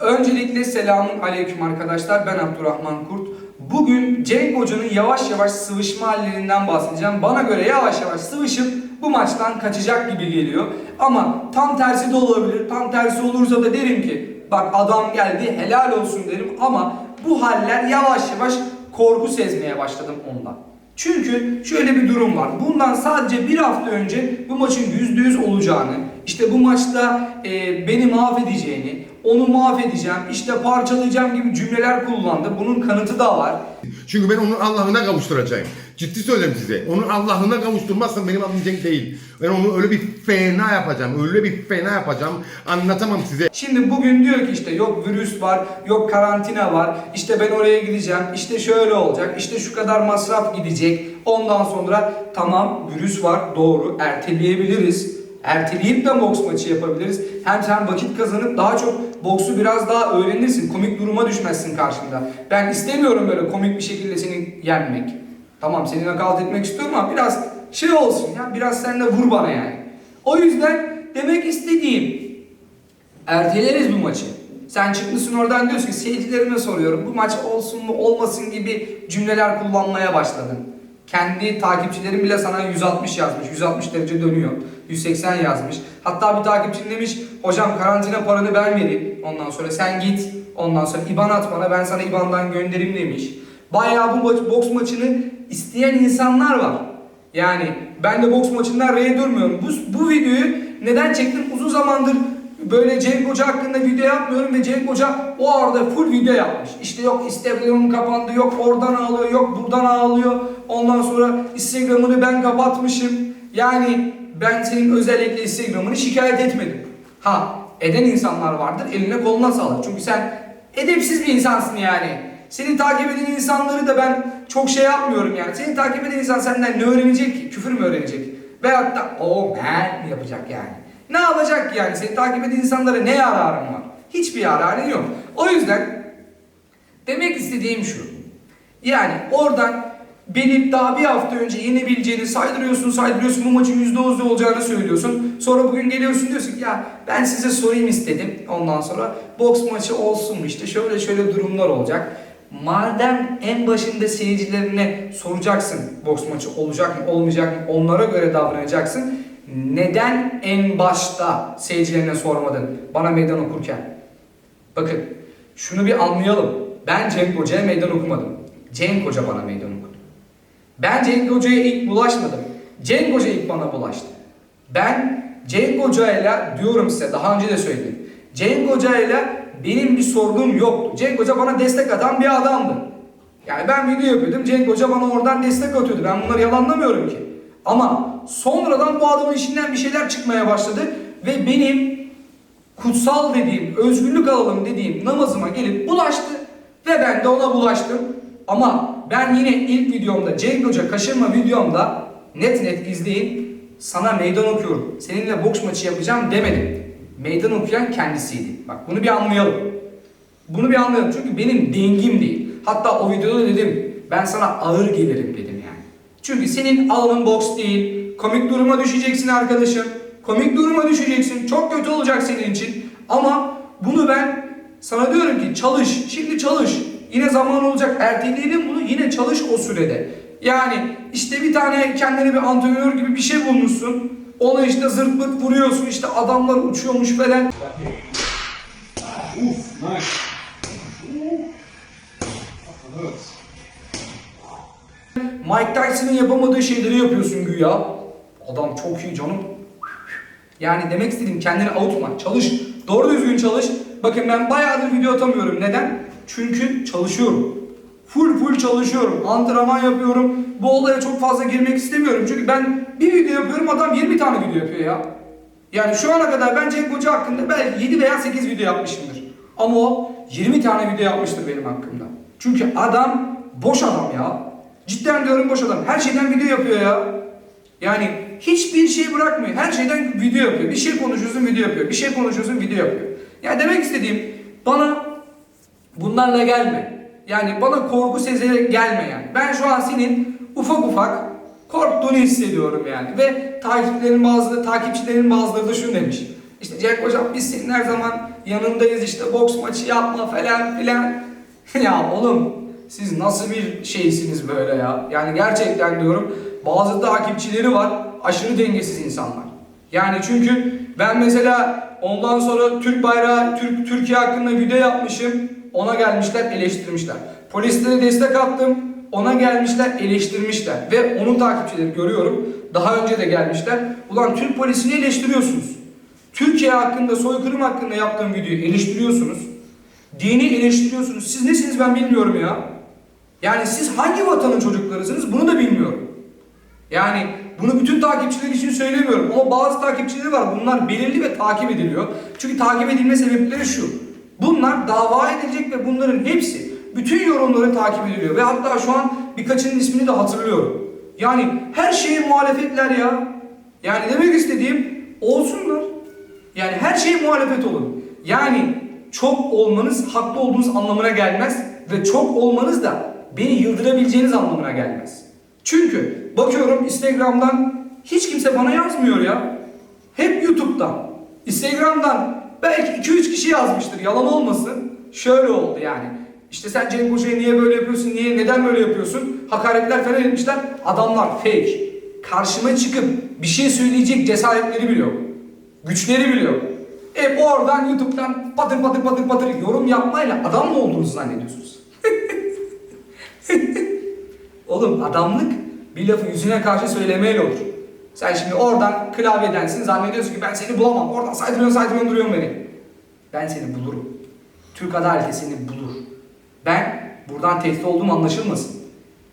Öncelikle selamun aleyküm arkadaşlar. Ben Abdurrahman Kurt. Bugün Cenk Hoca'nın yavaş yavaş sıvışma hallerinden bahsedeceğim. Bana göre yavaş yavaş sıvışıp bu maçtan kaçacak gibi geliyor. Ama tam tersi de olabilir. Tam tersi olursa da derim ki bak adam geldi helal olsun derim ama bu haller yavaş yavaş korku sezmeye başladım ondan. Çünkü şöyle bir durum var. Bundan sadece bir hafta önce bu maçın %100 olacağını, işte bu maçta e, beni mahvedeceğini, onu mahvedeceğim, işte parçalayacağım gibi cümleler kullandı. Bunun kanıtı da var. Çünkü ben onun Allah'ına kavuşturacağım. Ciddi söyleyeyim size. Onun Allah'ına kavuşturmazsam benim adım Cenk değil. Ben onu öyle bir fena yapacağım. Öyle bir fena yapacağım. Anlatamam size. Şimdi bugün diyor ki işte yok virüs var, yok karantina var, işte ben oraya gideceğim, işte şöyle olacak, işte şu kadar masraf gidecek. Ondan sonra tamam virüs var doğru erteleyebiliriz. Erteleyip de boks maçı yapabiliriz. Hem sen vakit kazanıp daha çok boksu biraz daha öğrenirsin. Komik duruma düşmezsin karşında. Ben istemiyorum böyle komik bir şekilde seni yenmek. Tamam seni nakavt etmek istiyorum ama biraz şey olsun ya biraz sen de vur bana yani. O yüzden demek istediğim Erteleriz bu maçı. Sen çıkmışsın oradan diyorsun ki seyircilerime soruyorum bu maç olsun mu olmasın gibi cümleler kullanmaya başladın. Kendi takipçilerin bile sana 160 yazmış. 160 derece dönüyor. 180 yazmış. Hatta bir takipçin demiş hocam karantina paranı ben vereyim. Ondan sonra sen git. Ondan sonra IBAN at bana ben sana IBAN'dan göndereyim demiş. Bayağı bu maç, boks maçını isteyen insanlar var. Yani ben de boks maçından R'ye durmuyorum. Bu, bu videoyu neden çektim? Uzun zamandır böyle Cenk Hoca hakkında video yapmıyorum ve Cenk Hoca o arada full video yapmış. İşte yok Instagram'ım kapandı, yok oradan ağlıyor, yok buradan ağlıyor. Ondan sonra Instagram'ını ben kapatmışım. Yani ben senin özellikle Instagram'ını şikayet etmedim. Ha eden insanlar vardır eline koluna sağlık. Çünkü sen edepsiz bir insansın yani. Seni takip eden insanları da ben çok şey yapmıyorum yani. Seni takip eden insan senden ne öğrenecek ki? Küfür mü öğrenecek? Veyahut da o man mi yapacak yani? Ne yapacak yani? Seni takip eden insanlara ne yararın var? Hiçbir yararın yok. O yüzden demek istediğim şu. Yani oradan beni daha bir hafta önce yenebileceğini saydırıyorsun, saydırıyorsun, bu maçın %10'da olacağını söylüyorsun. Sonra bugün geliyorsun diyorsun ki ya ben size sorayım istedim. Ondan sonra boks maçı olsun mu işte şöyle şöyle durumlar olacak. Madem en başında seyircilerine soracaksın boks maçı olacak mı olmayacak mı onlara göre davranacaksın. Neden en başta seyircilerine sormadın bana meydan okurken? Bakın şunu bir anlayalım. Ben Cenk Hoca'ya meydan okumadım. Cenk Hoca bana meydan okudu. Ben Cenk Hoca'ya ilk bulaşmadım. Cenk Hoca ilk bana bulaştı. Ben Cenk Hoca'yla diyorum size daha önce de söyledim. Cenk Hoca'yla benim bir sorunum yoktu. Cenk Hoca bana destek atan bir adamdı. Yani ben video yapıyordum. Cenk Hoca bana oradan destek atıyordu. Ben bunları yalanlamıyorum ki. Ama sonradan bu adamın işinden bir şeyler çıkmaya başladı. Ve benim kutsal dediğim, özgürlük alalım dediğim namazıma gelip bulaştı. Ve ben de ona bulaştım. Ama ben yine ilk videomda, Cenk Hoca kaşınma videomda net net izleyin. Sana meydan okuyorum. Seninle boks maçı yapacağım demedim. Meydan okuyan kendisiydi. Bak bunu bir anlayalım. Bunu bir anlayalım. Çünkü benim dengim değil. Hatta o videoda dedim. Ben sana ağır gelirim dedim yani. Çünkü senin alanın boks değil. Komik duruma düşeceksin arkadaşım. Komik duruma düşeceksin. Çok kötü olacak senin için. Ama bunu ben sana diyorum ki çalış. Şimdi çalış. Yine zaman olacak. Erteleyelim bunu. Yine çalış o sürede. Yani işte bir tane kendine bir antrenör gibi bir şey bulmuşsun. Ona işte zırt pırt vuruyorsun. işte adamlar uçuyormuş falan. Mike Tyson'ın yapamadığı şeyleri yapıyorsun güya. Adam çok iyi canım. Yani demek istediğim kendini avutma. Çalış. Doğru düzgün çalış. Bakın ben bayağıdır video atamıyorum. Neden? Çünkü çalışıyorum. Full full çalışıyorum. Antrenman yapıyorum. Bu olaya çok fazla girmek istemiyorum. Çünkü ben bir video yapıyorum adam 20 tane video yapıyor ya. Yani şu ana kadar ben Cenk Hoca hakkında belki 7 veya 8 video yapmışımdır. Ama o 20 tane video yapmıştır benim hakkımda. Çünkü adam boş adam ya. Cidden diyorum boş adam. Her şeyden video yapıyor ya. Yani hiçbir şey bırakmıyor. Her şeyden video yapıyor. Bir şey konuşuyorsun video yapıyor. Bir şey konuşuyorsun video yapıyor. Yani demek istediğim bana bunlarla gelme. Yani bana korku sezerek gelme yani. Ben şu an senin ufak ufak korktuğunu hissediyorum yani. Ve takipçilerin bazıları, takipçilerin bazıları da şunu demiş. İşte Cenk hocam biz senin her zaman yanındayız işte boks maçı yapma falan filan. ya oğlum siz nasıl bir şeysiniz böyle ya? Yani gerçekten diyorum bazı takipçileri var aşırı dengesiz insanlar. Yani çünkü ben mesela ondan sonra Türk bayrağı, Türk Türkiye hakkında video yapmışım. Ona gelmişler eleştirmişler. Polislere destek attım. Ona gelmişler eleştirmişler. Ve onun takipçileri görüyorum. Daha önce de gelmişler. Ulan Türk polisini eleştiriyorsunuz. Türkiye hakkında, soykırım hakkında yaptığım videoyu eleştiriyorsunuz. Dini eleştiriyorsunuz. Siz nesiniz ben bilmiyorum ya. Yani siz hangi vatanın çocuklarısınız bunu da bilmiyorum. Yani bunu bütün takipçiler için söylemiyorum ama bazı takipçileri var. Bunlar belirli ve takip ediliyor. Çünkü takip edilme sebepleri şu. Bunlar dava edilecek ve bunların hepsi bütün yorumları takip ediliyor. Ve hatta şu an birkaçının ismini de hatırlıyorum. Yani her şeye muhalefetler ya. Yani demek istediğim olsunlar. Yani her şeye muhalefet olun. Yani çok olmanız haklı olduğunuz anlamına gelmez ve çok olmanız da beni yıldırabileceğiniz anlamına gelmez. Çünkü bakıyorum Instagram'dan hiç kimse bana yazmıyor ya. Hep YouTube'dan. Instagram'dan belki 2-3 kişi yazmıştır yalan olmasın. Şöyle oldu yani. İşte sen Cenk Hoca'ya niye böyle yapıyorsun, niye, neden böyle yapıyorsun? Hakaretler falan etmişler. Adamlar fake. Karşıma çıkıp bir şey söyleyecek cesaretleri bile yok. Güçleri bile yok. Hep oradan YouTube'dan patır patır patır patır yorum yapmayla adam mı olduğunuzu zannediyorsunuz? Oğlum adamlık bir lafı yüzüne karşı söylemeyle olur. Sen şimdi oradan klavyedensin zannediyorsun ki ben seni bulamam. Oradan saydırıyorsun saydırıyorsun duruyorsun beni. Ben seni bulurum. Türk adaleti seni bulur. Ben buradan tehdit olduğum anlaşılmasın.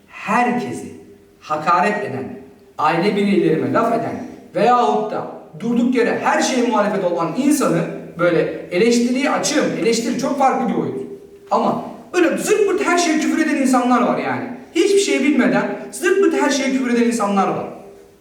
Herkesi hakaret eden, aile bireylerime laf eden veyahut da durduk yere her şeye muhalefet olan insanı böyle eleştiriye açığım. Eleştiri çok farklı bir boyut. Ama böyle zırt her şeye küfür eden insanlar var yani. Hiçbir şey bilmeden zırt her şeye küfür eden insanlar var.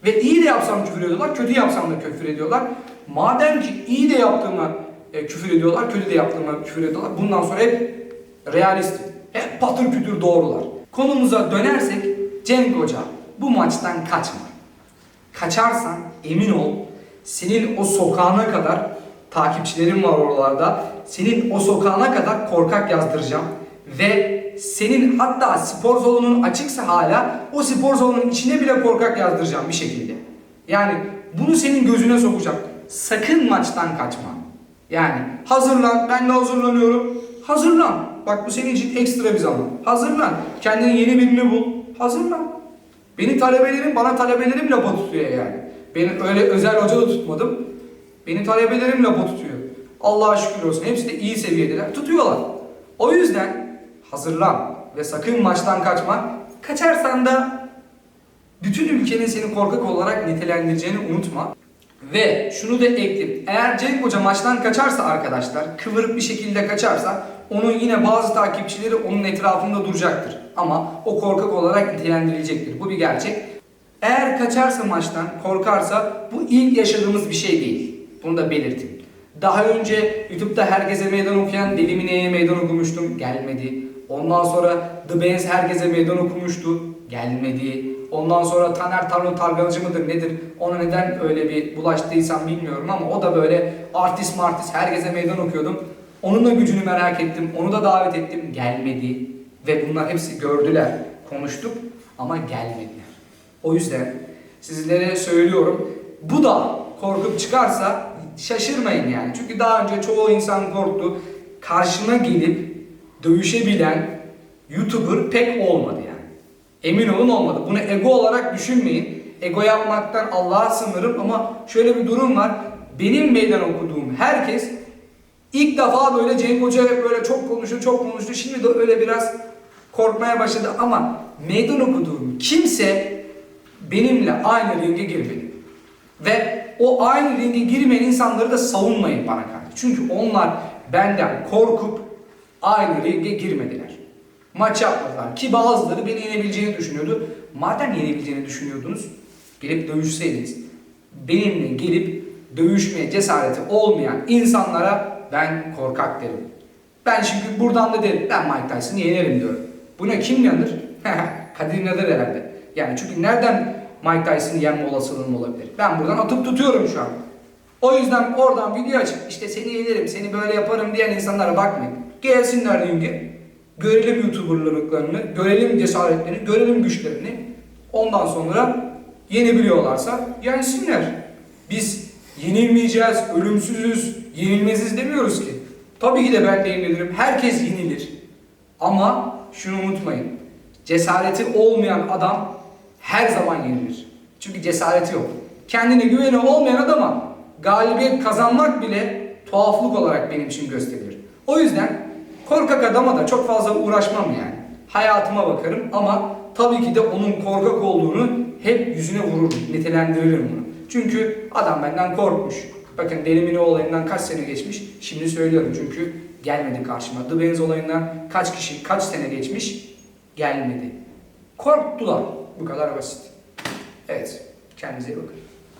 Ve iyi de yapsam küfür ediyorlar, kötü yapsam da küfür ediyorlar. Madem ki iyi de yaptığıma e, küfür ediyorlar, kötü de yaptığıma küfür ediyorlar. Bundan sonra hep realistim. Hep patır kütür doğrular. Konumuza dönersek Cenk Hoca bu maçtan kaçma. Kaçarsan emin ol senin o sokağına kadar takipçilerin var oralarda. Senin o sokağına kadar korkak yazdıracağım. Ve senin hatta spor salonun açıksa hala o spor salonunun içine bile korkak yazdıracağım bir şekilde. Yani bunu senin gözüne sokacağım. Sakın maçtan kaçma. Yani hazırlan, ben de hazırlanıyorum. Hazırlan. Bak bu senin için ekstra bir zaman. Hazırlan. Kendine yeni birini bul. Hazırlan. Beni talebelerim, bana talebelerim lapa tutuyor yani. Ben öyle özel hoca da tutmadım. Beni talebelerim lapa tutuyor. Allah'a şükür olsun. Hepsi de iyi seviyedeler. Tutuyorlar. O yüzden hazırlan ve sakın maçtan kaçma. Kaçarsan da bütün ülkenin seni korkak olarak nitelendireceğini unutma. Ve şunu da ekleyeyim. Eğer Cenk Hoca maçtan kaçarsa arkadaşlar, kıvırıp bir şekilde kaçarsa onun yine bazı takipçileri onun etrafında duracaktır. Ama o korkak olarak nitelendirilecektir. Bu bir gerçek. Eğer kaçarsa maçtan, korkarsa bu ilk yaşadığımız bir şey değil. Bunu da belirteyim. Daha önce YouTube'da herkese meydan okuyan Deli Mine'ye meydan okumuştum. Gelmedi. Ondan sonra The Benz herkese meydan okumuştu. Gelmedi. Ondan sonra Taner Tarlo Targancı mıdır nedir? Ona neden öyle bir bulaştıysam bilmiyorum ama o da böyle artist martist herkese meydan okuyordum. Onun da gücünü merak ettim. Onu da davet ettim. Gelmedi. Ve bunlar hepsi gördüler. Konuştuk ama gelmediler. O yüzden sizlere söylüyorum. Bu da korkup çıkarsa şaşırmayın yani. Çünkü daha önce çoğu insan korktu. Karşına gelip dövüşebilen YouTuber pek olmadı yani. Emin olun olmadı. Bunu ego olarak düşünmeyin. Ego yapmaktan Allah'a sınırım ama şöyle bir durum var. Benim meydan okuduğum herkes ilk defa böyle Cenk Hoca böyle çok konuştu, çok konuştu. Şimdi de öyle biraz korkmaya başladı ama meydan okuduğum kimse benimle aynı ringe girmedi. Ve o aynı ringe girmeyen insanları da savunmayın bana karşı. Çünkü onlar benden korkup aynı ringe girmediler. Maç yapmadılar ki bazıları beni yenebileceğini düşünüyordu. Madem yenebileceğini düşünüyordunuz, gelip dövüşseydiniz. Benimle gelip dövüşmeye cesareti olmayan insanlara ben korkak derim. Ben şimdi buradan da derim, ben Mike Tyson'ı yenerim diyorum. Buna kim inanır? Kadir inanır herhalde. Yani çünkü nereden Mike Tyson'ı yenme olasılığım olabilir? Ben buradan atıp tutuyorum şu an. O yüzden oradan video açıp işte seni yenerim, seni böyle yaparım diyen insanlara bakmayın. Gelsinler ringe. Görelim YouTuber'lıklarını, görelim cesaretlerini, görelim güçlerini. Ondan sonra yenebiliyorlarsa yensinler. Biz yenilmeyeceğiz, ölümsüzüz, yenilmeziz demiyoruz ki. Tabii ki de ben de yenilirim. Herkes yenilir. Ama şunu unutmayın. Cesareti olmayan adam her zaman yenilir. Çünkü cesareti yok. Kendine güveni olmayan adama galibiyet kazanmak bile tuhaflık olarak benim için gösterilir. O yüzden korkak adama da çok fazla uğraşmam yani. Hayatıma bakarım ama tabii ki de onun korkak olduğunu hep yüzüne vururum, nitelendiririm bunu. Çünkü adam benden korkmuş. Bakın Delimine olayından kaç sene geçmiş şimdi söylüyorum çünkü gelmedi karşıma. The Benz olayından kaç kişi kaç sene geçmiş gelmedi. Korktular. Bu kadar basit. Evet. Kendinize iyi bakın.